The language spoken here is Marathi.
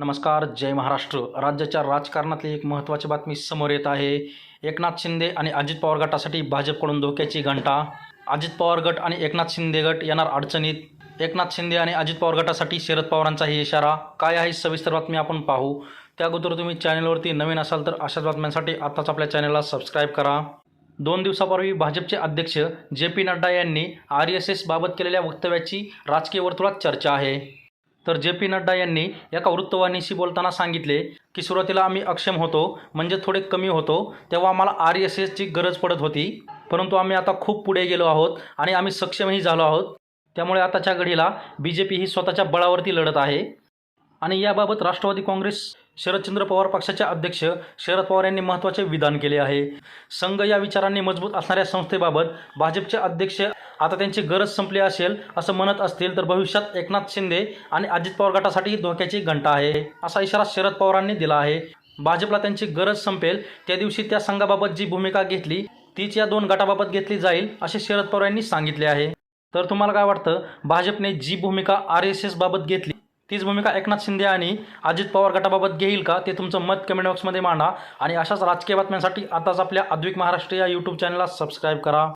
नमस्कार जय महाराष्ट्र. राज्याच्या राजकारणातली एक महत्त्वाची बातमी समोर येत आहे. एकनाथ शिंदे आणि अजित पवार गटासाठी भाजपकडून धोक्याची घंटा. अजित पवार गट आणि एकनाथ शिंदे गट येणार अडचणीत. एकनाथ शिंदे आणि अजित पवार गटासाठी शरद पवारांचाही इशारा. काय आहे सविस्तर बातमी आपण पाहू. त्या अगोदर तुम्ही चॅनलवरती नवीन असाल तर अशाच बातम्यांसाठी आत्ताच आपल्या चॅनलला सबस्क्राईब करा. दोन दिवसापूर्वी भाजपचे अध्यक्ष जे पी नड्डा यांनी आर एस एसबाबत केलेल्या वक्तव्याची राजकीय वर्तुळात चर्चा आहे. तर जे पी नड्डा यांनी एका वृत्तवाहिनीशी बोलताना सांगितले की सुरुवातीला आम्ही अक्षम होतो म्हणजे थोडे कमी होतो तेव्हा आम्हाला आर एस एसची गरज पडत होती. परंतु आम्ही आता खूप पुढे गेलो आहोत आणि आम्ही सक्षमही झालो आहोत. त्यामुळे आताच्या घडीला बी जे पी ही स्वतःच्या बळावरती लढत आहे. आणि याबाबत राष्ट्रवादी काँग्रेस शरदचंद्र पवार पक्षाचे अध्यक्ष शरद पवार यांनी महत्त्वाचे विधान केले आहे. संघ या विचारांनी मजबूत असणाऱ्या संस्थेबाबत भाजपचे अध्यक्ष आता त्यांची गरज संपली असेल असं म्हणत असतील तर भविष्यात एकनाथ शिंदे आणि अजित पवार गटासाठी धोक्याची घंटा आहे असा इशारा शरद पवारांनी दिला आहे. भाजपला त्यांची गरज संपेल त्या दिवशी त्या संघाबाबत जी भूमिका घेतली तीच या दोन गटाबाबत घेतली जाईल असे शरद पवार यांनी सांगितले आहे. तर तुम्हाला काय वाटतं? भाजपने जी भूमिका आर एस एस बाबत घेतली तीच भूमिका एकनाथ शिंदे आणि अजित पवार गटाबाबत घेईल का? ते तुमचं मत कमेंट बॉक्समध्ये मांडा. आणि अशाच राजकीय बातम्यांसाठी आताच आपल्या अद्विक महाराष्ट्र या यूट्यूब चॅनलला सबस्क्राईब करा.